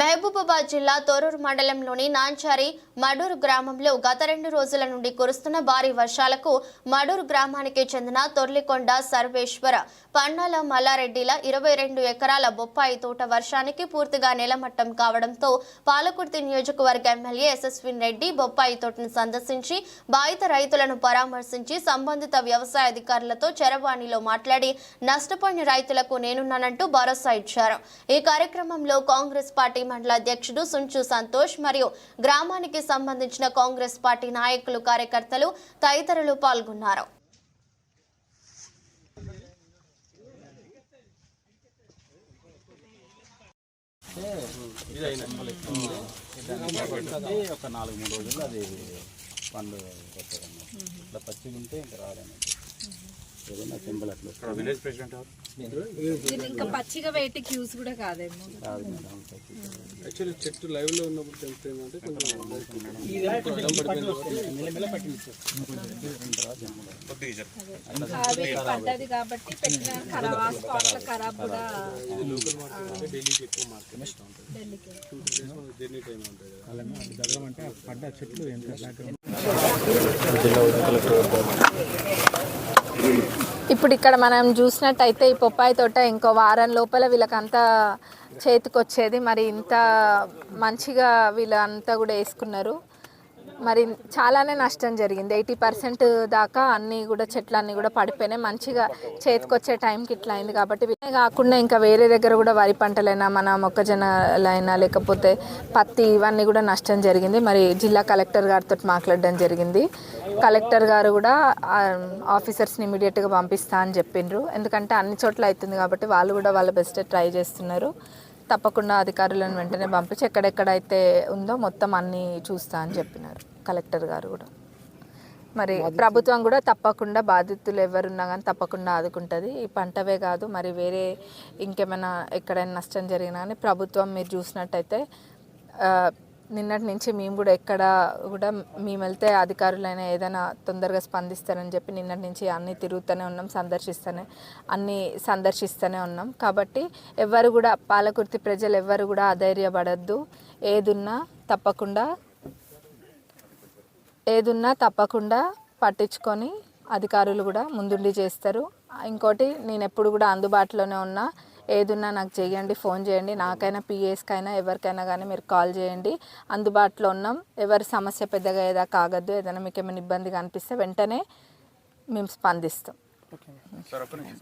మహబూబాబాద్ జిల్లా తోరూరు మండలంలోని నాంచారి మడూరు గ్రామంలో గత రెండు రోజుల నుండి కురుస్తున్న భారీ వర్షాలకు మడూరు గ్రామానికి చెందిన తొర్లికొండ సర్వేశ్వర పన్నాల మల్లారెడ్డిల ఇరవై రెండు ఎకరాల బొప్పాయి తోట వర్షానికి పూర్తిగా నేలమట్టం కావడంతో పాలకుర్తి నియోజకవర్గ ఎమ్మెల్యే యశస్విన్ రెడ్డి బొప్పాయి తోటను సందర్శించి బాధిత రైతులను పరామర్శించి సంబంధిత వ్యవసాయ అధికారులతో చరవాణిలో మాట్లాడి నష్టపోయిన రైతులకు నేనున్నానంటూ భరోసా ఇచ్చారు. ఈ కార్యక్రమంలో కాంగ్రెస్ పార్టీ పార్టీ మండల అధ్యక్షుడు సుంచు సంతోష్ మరియు గ్రామానికి సంబంధించిన కాంగ్రెస్ పార్టీ నాయకులు కార్యకర్తలు తదితరులు పాల్గొన్నారు. అది ఒక నాలుగు మూడు రోజులు అది పండు వస్తుందన్నమాట ఇట్లా పచ్చి ఉంటే ఇంకా రాదన్నమాట ఏదైనా సింబల్ అట్లా వస్తుంది. విలేజ్ ప్రెసిడెంట్ దీన్ని ఇంకా పచ్చిగా వేటి క్యూస్ కూడా కాదేమో. రాదు మేడం పచ్చిగా. యాక్చువల్లీ చెట్టు లైవ్లో ఉన్నప్పుడు తెలిస్తే ఏంటంటే కొంచెం అది. పడ్డది కాబట్టి పెట్టిన ఖరాబ్ ఆ స్పాట్ల ఖరాబ్ కూడా అంటే ఢిల్లీకి ఎక్కువ మార్కెట్ ఉంటుంది ఢిల్లీకి టూ త్రీ డేస్ మనకి జర్నీ టైం ఉంటుంది కదా. ఇప్పుడు ఇక్కడ మనం చూసినట్టయితే ఈ పొప్పాయి తోట ఇంకో వారం లోపల వీళ్ళకంతా చేతికొచ్చేది. మరి ఇంత మంచిగా వీళ్ళంతా కూడా వేసుకున్నారు. మరి చాలానే నష్టం జరిగింది. ఎయిటీ పర్సెంట్ దాకా అన్నీ కూడా చెట్లన్నీ కూడా పడిపోయినాయి. మంచిగా చేతికొచ్చే టైంకి ఇట్లా అయింది కాబట్టి ఇవే కాకుండా ఇంకా వేరే దగ్గర కూడా వరి పంటలైనా మన మొక్కజొన్నలైనా లేకపోతే పత్తి ఇవన్నీ కూడా నష్టం జరిగింది. మరి జిల్లా కలెక్టర్ గారితో మాట్లాడడం జరిగింది. కలెక్టర్ గారు కూడా ఆఫీసర్స్ని ఇమీడియట్గా పంపిస్తా అని చెప్పిండ్రు. ఎందుకంటే అన్ని చోట్ల అవుతుంది కాబట్టి వాళ్ళు కూడా వాళ్ళ బెస్ట్ ట్రై చేస్తున్నారు. తప్పకుండా అధికారులను వెంటనే పంపించి ఎక్కడెక్కడైతే ఉందో మొత్తం అన్నీ చూస్తా అని చెప్పినారు కలెక్టర్ గారు కూడా. మరి ప్రభుత్వం కూడా తప్పకుండా బాధితులు ఎవరున్నా కానీ తప్పకుండా ఆదుకుంటుంది. ఈ పంటవే కాదు మరి వేరే ఇంకేమైనా ఎక్కడైనా నష్టం జరిగినా కానీ ప్రభుత్వం మీరు చూసినట్టయితే నిన్నటి నుంచి మేము కూడా ఎక్కడ కూడా మేము వెళ్తే అధికారులైనా ఏదైనా తొందరగా స్పందిస్తారని చెప్పి నిన్నటి నుంచి అన్నీ తిరుగుతూనే ఉన్నాం సందర్శిస్తూనే అన్నీ సందర్శిస్తూనే ఉన్నాం. కాబట్టి ఎవరు కూడా పాలకుర్తి ప్రజలు ఎవరు కూడా అధైర్యపడద్దు. ఏదున్నా తప్పకుండా ఏదున్నా తప్పకుండా పట్టించుకొని అధికారులు కూడా ముందుండి చేస్తారు. ఇంకోటి నేను ఎప్పుడు కూడా అందుబాటులోనే ఉన్నా. ఏదున్నా నాకు చేయండి ఫోన్ చేయండి. నాకైనా పిఎస్కైనా ఎవరికైనా కానీ మీరు కాల్ చేయండి. అందుబాటులో ఉన్నాం. ఎవరి సమస్య పెద్దగా ఏదా కాగద్దు ఏదైనా మీకు ఏమైనా ఇబ్బందిగా అనిపిస్తే వెంటనే మేము స్పందిస్తాం.